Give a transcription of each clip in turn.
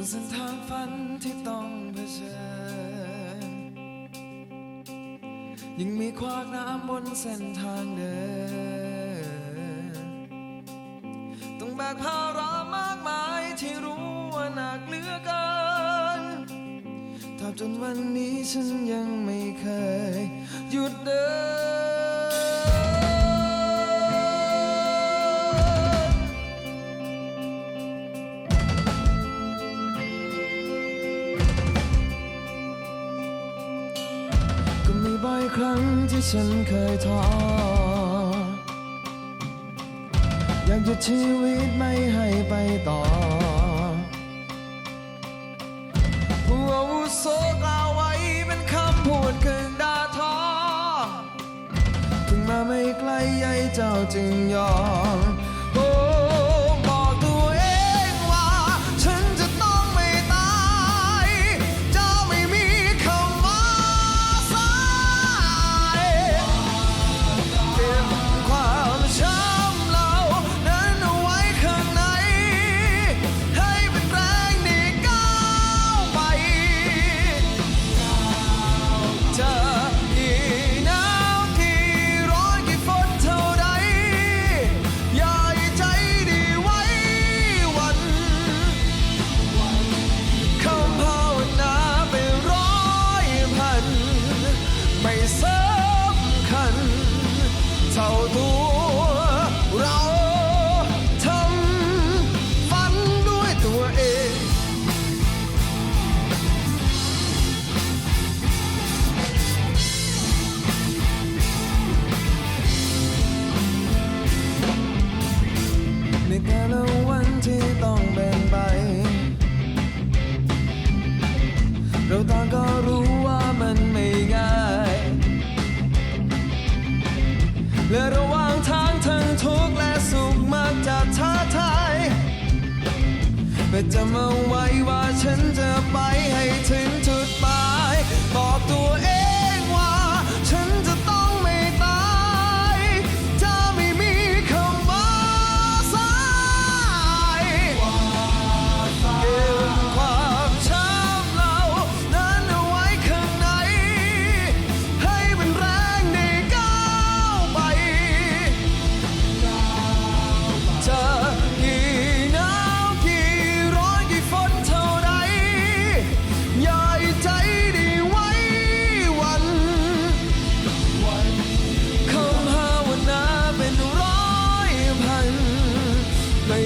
นเส้นทางฝันที่ต้องเผชิญยังมีควากน้ำบนเส้นทางเดิน ต้องแบกภาระมากมายที่รู้ว่าหนักเหลือเกินทับจนวันนี้ฉันยังไม่เคย หยุดเดิน ที่ฉันเคยท้ออยากหยุดชีวิตไม่ให้ไปต่อผู้อาวุโสกล่าวไว้เป็นคำพูดเกินดาทอ ถึงมาไม่ไกลใยเจ้าจึงยอม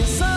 sun.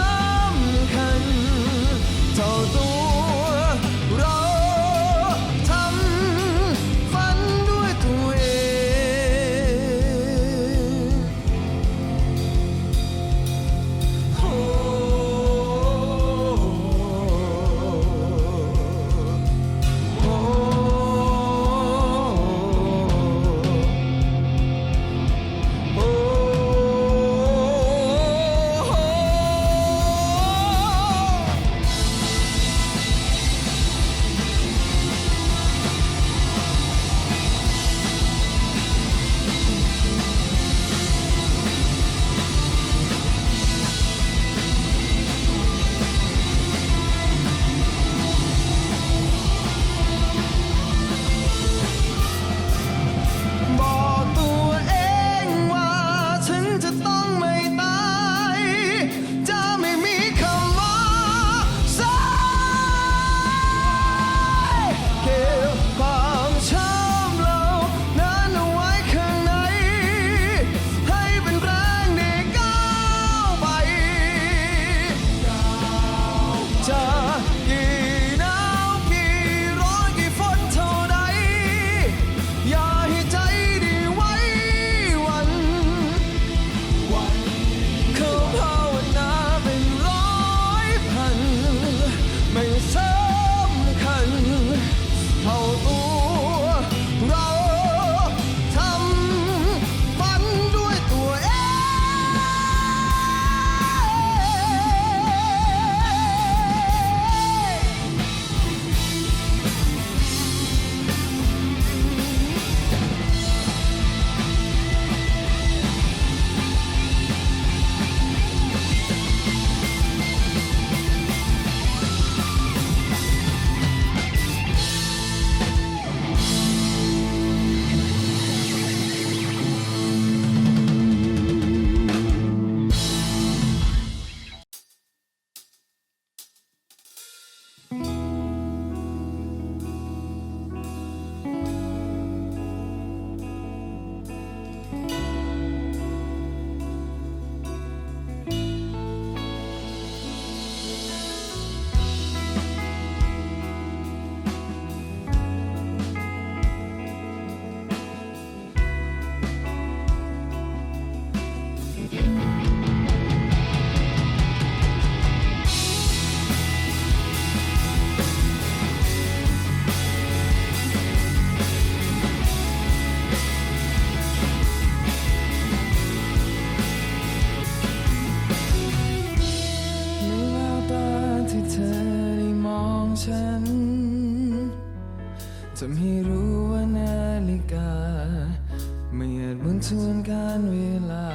ไม่อาจหมุนทวนการเวลา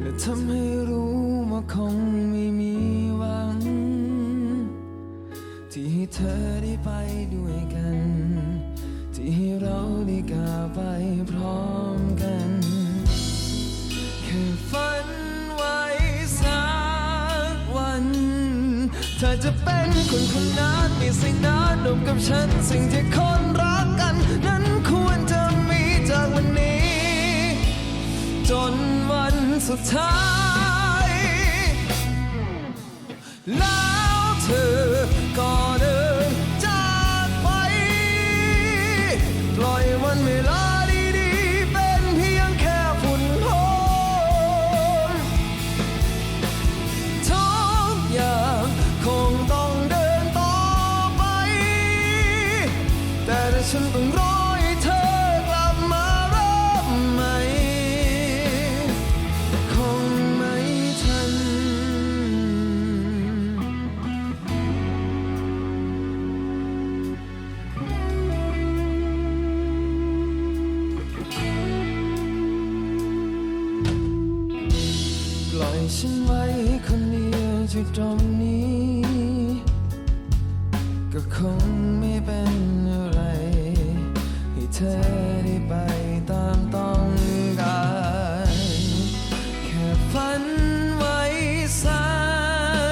และทำให้รู้ว่าคงไม่มีหวัง ที่ให้เธอได้ไปด้วยกัน ที่ให้เราได้ก้าวไปพร้อมกันแค่ฝันไว้สักวัน เธอจะเป็นคนคนนั้นมีสิ่งนั้นรวมกับฉันสิ่งที่คนรักกันนั้น วันนี้ จนวันสุดท้าย แล้วเธอ อยฉันไว้คนเดียวที่ตรงนี้ ก็คงไม่เป็นอะไร ให้เธอได้ไปตามต้องการ แค่ฝันไว้สั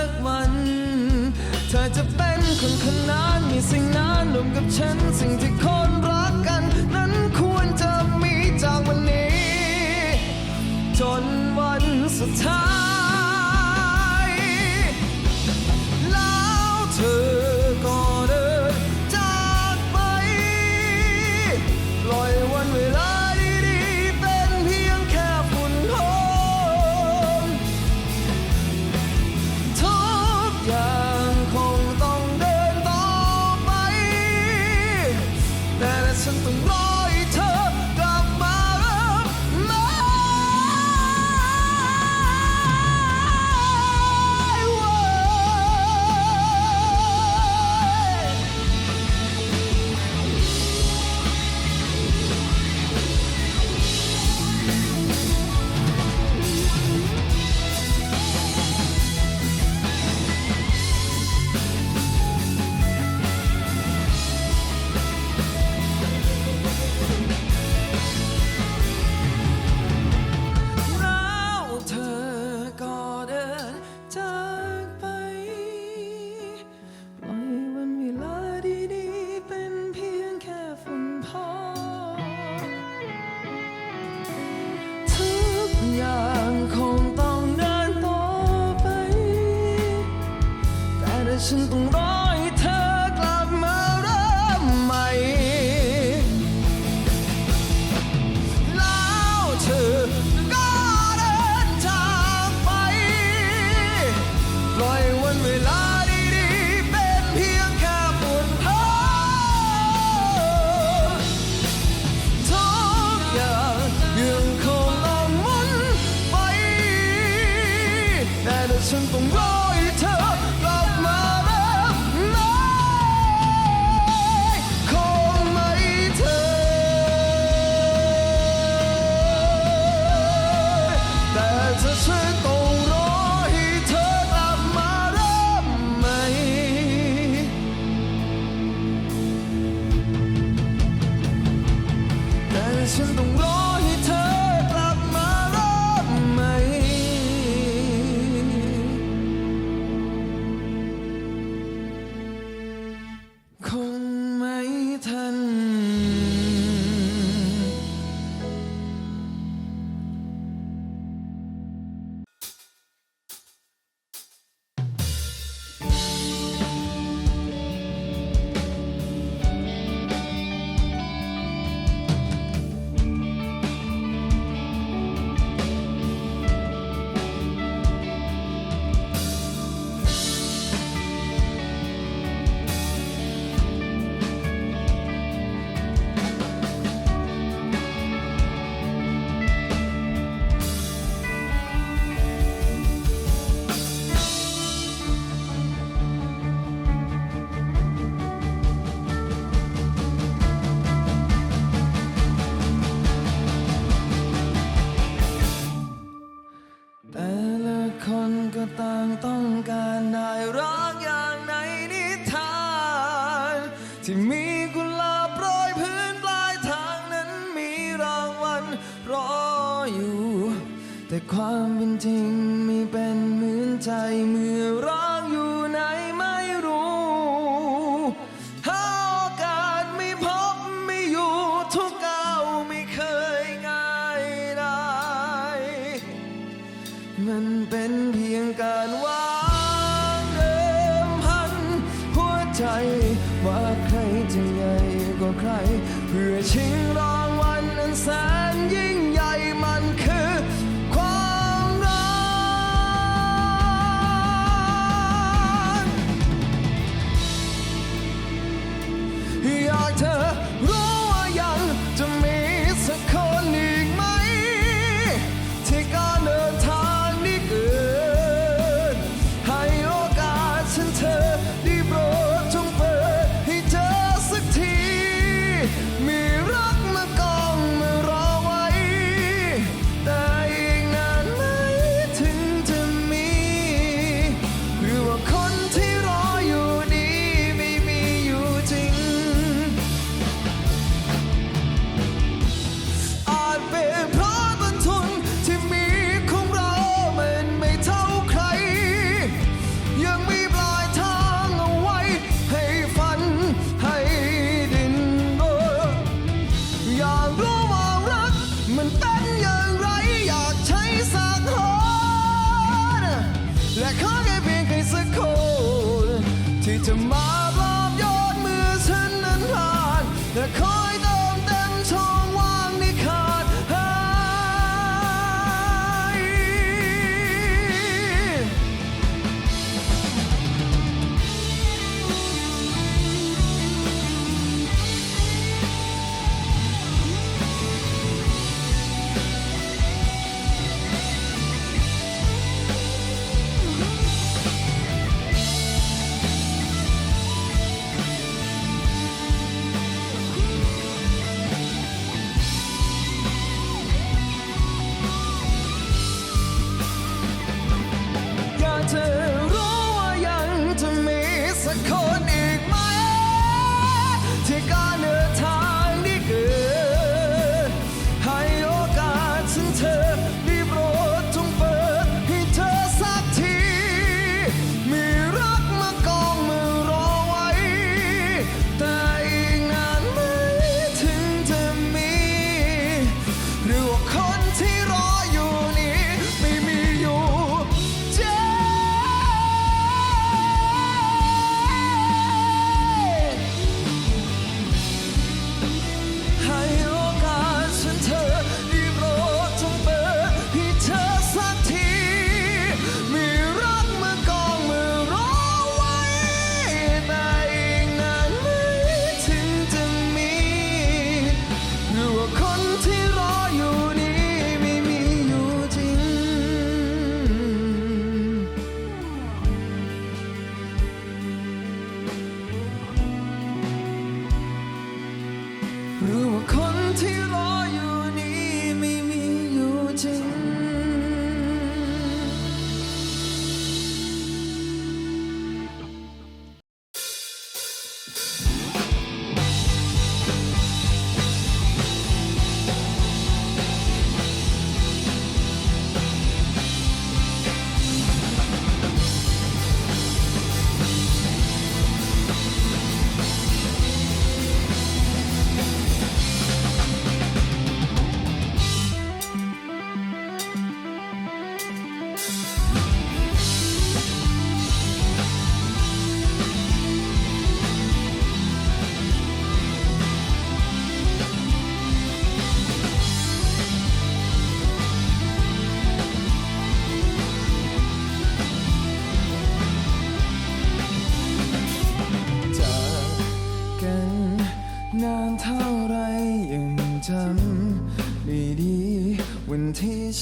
กวัน เธอจะเป็นคนคนนั้นมีสิ่งนั้นรวมกับฉันสิ่งที่คนรักกัน นั้นควรจะมีจากวันนี้ จนวันสุดท้าย ก็ต่างต้องการได้รับ เพื่อชิงรางวัลนั้นแสน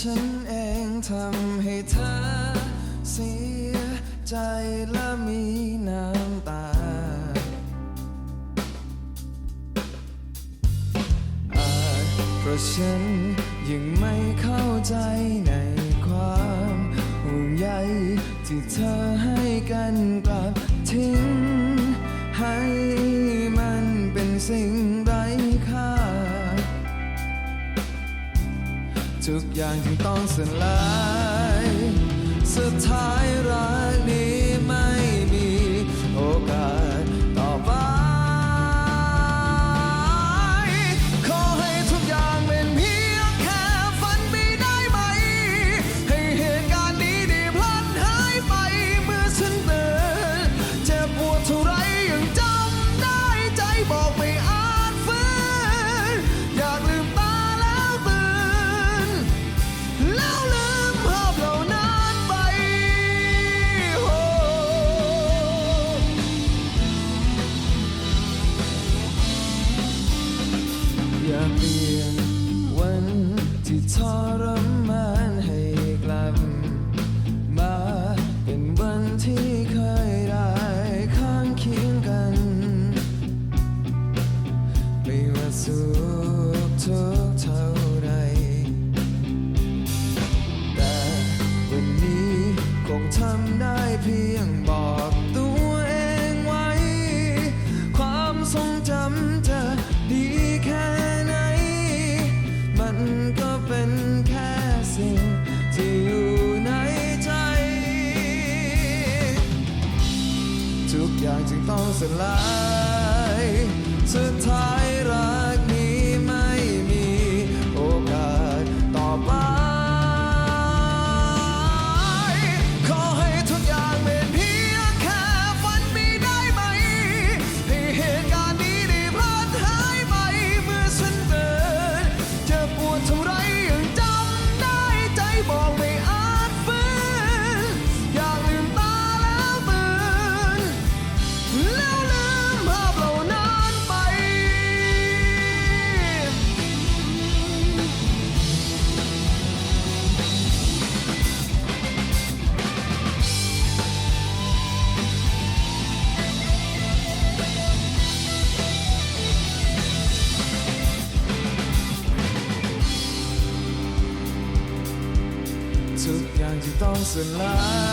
ฉันเองทำให้เธอเสียใจและมีน้ำตา อาจเพราะฉันยังไม่เข้าใจ ทุกอย่างจึงต้องสลายสุดท้าย เป็นแค่สิ่งที่อยู่ในใจ ทุกอย่างจึงต้องสลาย สุดท้าย tonight.